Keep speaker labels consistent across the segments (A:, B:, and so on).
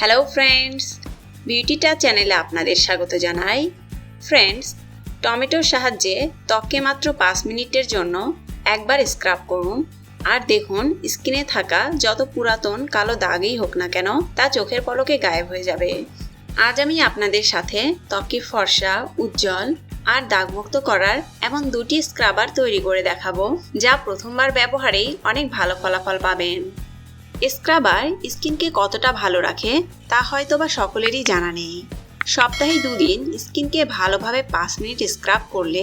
A: Hello friends বিউটিটা চ্যানেলে আপনাদের স্বাগত জানাই। ফ্রেন্ডস টমেটোর সাহায্যে ত্বককে মাত্র পাঁচ মিনিটের জন্য একবার স্ক্রাব করুন। আর দেখুন, স্কিনে থাকা যত পুরাতন কালো দাগই হোক না কেন, তা চোখের পলকে গায়েব হয়ে যাবে। আজ আমি আপনাদের সাথে ত্বককে ফর্সা, উজ্জ্বল আর দাগমুক্ত করার এমন দুটি স্ক্রাবার তৈরি করে দেখাবো, যা প্রথমবার ব্যবহারেই অনেক ভালো ফলাফল পাবেন। স্ক্রাবার স্কিনকে কতটা ভালো রাখে, তা হয়তো বা সকলেরই জানা নেই। সপ্তাহে দুদিন স্কিনকে ভালোভাবে পাঁচ মিনিট স্ক্রাব করলে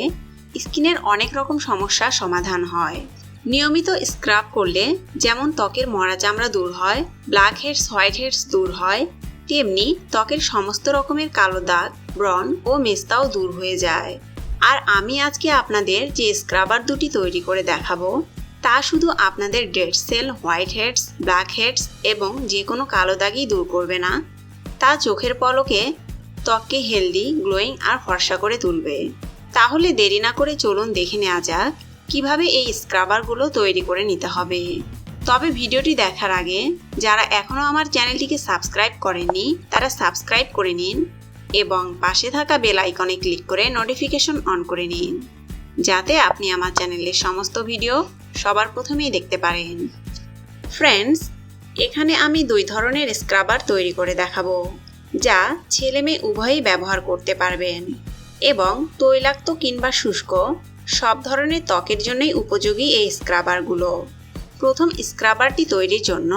A: স্কিনের অনেক রকম সমস্যার সমাধান হয়। নিয়মিত স্ক্রাব করলে যেমন ত্বকের মরা চামড়া দূর হয় ব্ল্যাক হেডস হোয়াইট হেডস দূর হয়, তেমনি ত্বকের সমস্ত রকমের কালো দাগ ব্রন ও মেস্তাও দূর হয়ে যায়। আর আমি আজকে আপনাদের যে স্ক্রাবার দুটি তৈরি করে দেখাবো তা শুধু আপনাদের dead cell white heads black heads এবং যে কোনো কালো দাগই দূর করবে না। তা চোখের পলকে ত্বককে হেলদি গ্লোয়িং আর ফর্সা করে তুলবে। তাহলে দেরি না করে চলুন দেখে নেওয়া যাক কীভাবে এই স্ক্রাবারগুলো তৈরি করে নিতে হবে। তবে ভিডিওটি দেখার আগে, যারা এখনও আমার চ্যানেলটিকে সাবস্ক্রাইব করেননি, তারা সাবস্ক্রাইব করে নিন এবং পাশে থাকা বেল আইকনে ক্লিক করে নোটিফিকেশন অন করে নিন। যাতে আপনি আমার চ্যানেলের সমস্ত ভিডিও সবার প্রথমেই দেখতে পারেন। ফ্রেন্ডস এখানে আমি দুই ধরনের স্ক্রাবার তৈরি করে দেখাবো, যা ছেলে মেয়ে উভয়ই ব্যবহার করতে পারবেন। এবং তৈলাক্ত কিংবা শুষ্ক সব ধরনের ত্বকের জন্যই উপযোগী এই স্ক্রাবারগুলো প্রথম স্ক্রাবারটি তৈরির জন্য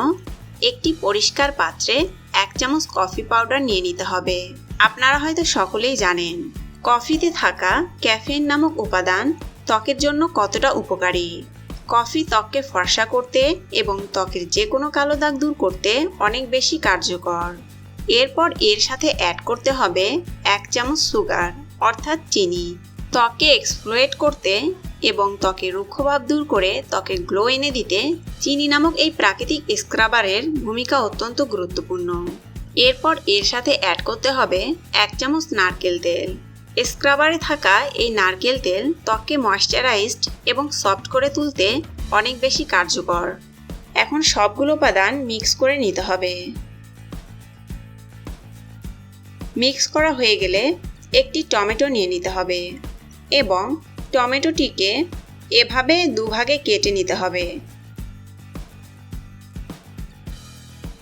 A: একটি পরিষ্কার পাত্রে এক চামচ কফি পাউডার নিয়ে নিতে হবে। আপনারা হয়তো সকলেই জানেন কফিতে থাকা ক্যাফেইন নামক উপাদান ত্বকের জন্য কতটা উপকারী। কফি ত্বককে ফর্সা করতে এবং ত্বকের যে কোনো কালো দাগ দূর করতে অনেক বেশি কার্যকর। এরপর এর সাথে অ্যাড করতে হবে এক চামচ সুগার অর্থাৎ চিনি। ত্বকে এক্সপ্লোয়েট করতে এবং ত্বকের রুক্ষভাব দূর করে ত্বকে গ্লো এনে দিতে চিনি নামক এই প্রাকৃতিক স্ক্রাবারের ভূমিকা অত্যন্ত গুরুত্বপূর্ণ। এরপর এর সাথে অ্যাড করতে হবে এক চামচ নারকেল তেল। স্ক্রাবারে থাকা এই নারকেল তেল ত্বককে ময়শ্চারাইজড এবং সফট করে তুলতে অনেক বেশি কার্যকর। এখন সবগুলো উপাদান মিক্স করে নিতে হবে। মিক্স করা হয়ে গেলে একটি টমেটো নিয়ে নিতে হবে এবং টমেটোটিকে এভাবে দুভাগে কেটে নিতে হবে।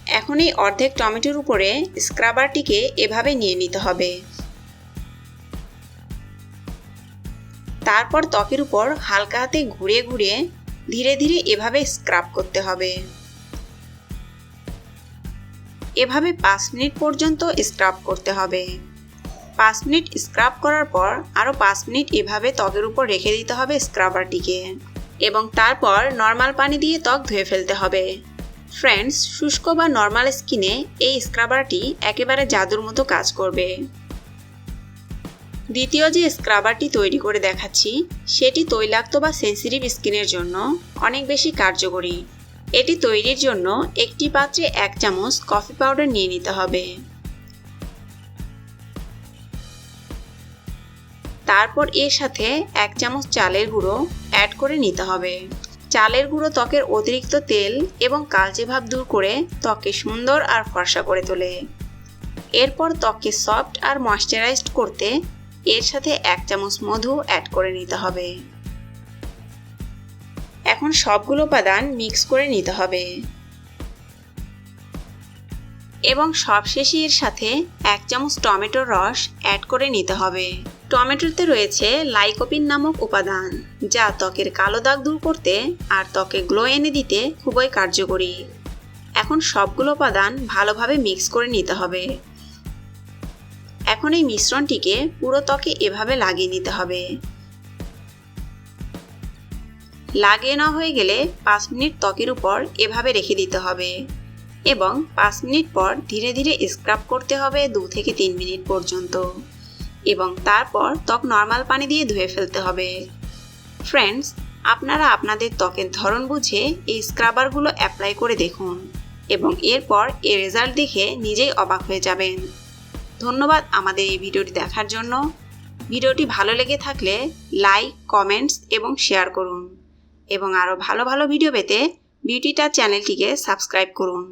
A: এখন এই অর্ধেক টমেটোর উপরে স্ক্রাবারটিকে এভাবে নিয়ে নিতে হবে। তারপর ত্বকের উপর হালকা হাতে ঘুরে ঘুরে ধীরে ধীরে এভাবে স্ক্রাব করতে হবে। এভাবে পাঁচ মিনিট পর্যন্ত স্ক্রাব করতে হবে। পাঁচ মিনিট স্ক্রাব করার পর আরও পাঁচ মিনিট এভাবে ত্বকের উপর রেখে দিতে হবে স্ক্রাবারটিকে এবং তারপর নর্মাল পানি দিয়ে ত্বক ধুয়ে ফেলতে হবে। ফ্রেন্ডস শুষ্ক বা নর্মাল স্কিনে এই স্ক্রাবারটি একেবারে জাদুর মতো কাজ করবে। দ্বিতীয় যে স্ক্রাবারটি তৈরি করে দেখাচ্ছি, সেটি তৈলাক্ত বা সেন্সিটিভ স্কিনের জন্য অনেক বেশি কার্যকরী। এটি তৈরির জন্য একটি পাত্রে এক চামচ কফি পাউডার নিয়ে নিতে হবে। তারপর এর সাথে এক চামচ চালের গুঁড়ো অ্যাড করে নিতে হবে। চালের গুঁড়ো ত্বকের অতিরিক্ত তেল এবং কালচে ভাব দূর করে ত্বককে সুন্দর আর ফর্সা করে তোলে। এরপর ত্বককে সফট আর ময়শ্চারাইজড করতে এর সাথে এক চামচ মধু অ্যাড করে নিতে হবে। এখন সবগুলো উপাদান মিক্স করে নিতে হবে। এবং সবশেষে এর সাথে এক চামচ টমেটোর রস অ্যাড করে নিতে হবে। টমেটোতে রয়েছে লাইকোপিন নামক উপাদান, যা ত্বকের কালো দাগ দূর করতে আর ত্বকে গ্লো এনে দিতে খুবই কার্যকরী। এখন সবগুলো উপাদান ভালোভাবে মিক্স করে নিতে হবে। এখন এই মিশ্রণটিকে পুরো ত্বকে এভাবে লাগিয়ে নিতে হবে। লাগিয়ে না হয়ে গেলে পাঁচ মিনিট ত্বকের উপর এভাবে রেখে দিতে হবে এবং পাঁচ মিনিট পর ধীরে ধীরে স্ক্রাব করতে হবে দু থেকে তিন মিনিট পর্যন্ত এবং তারপর ত্বক নর্মাল পানি দিয়ে ধুয়ে ফেলতে হবে। ফ্রেন্ডস আপনারা আপনাদের ত্বকের ধরন বুঝে এই স্ক্রাবারগুলো অ্যাপ্লাই করে দেখুন এবং এরপর এর রেজাল্ট দেখে নিজেই অবাক হয়ে যাবেন। ধন্যবাদ আমাদের এই ভিডিওটি দেখার জন্য। ভিডিওটি ভালো লেগে থাকলে লাইক, কমেন্টস এবং শেয়ার করুন। এবং আরও ভালো ভালো ভিডিও পেতে বিউটিটার চ্যানেলটিকে সাবস্ক্রাইব করুন।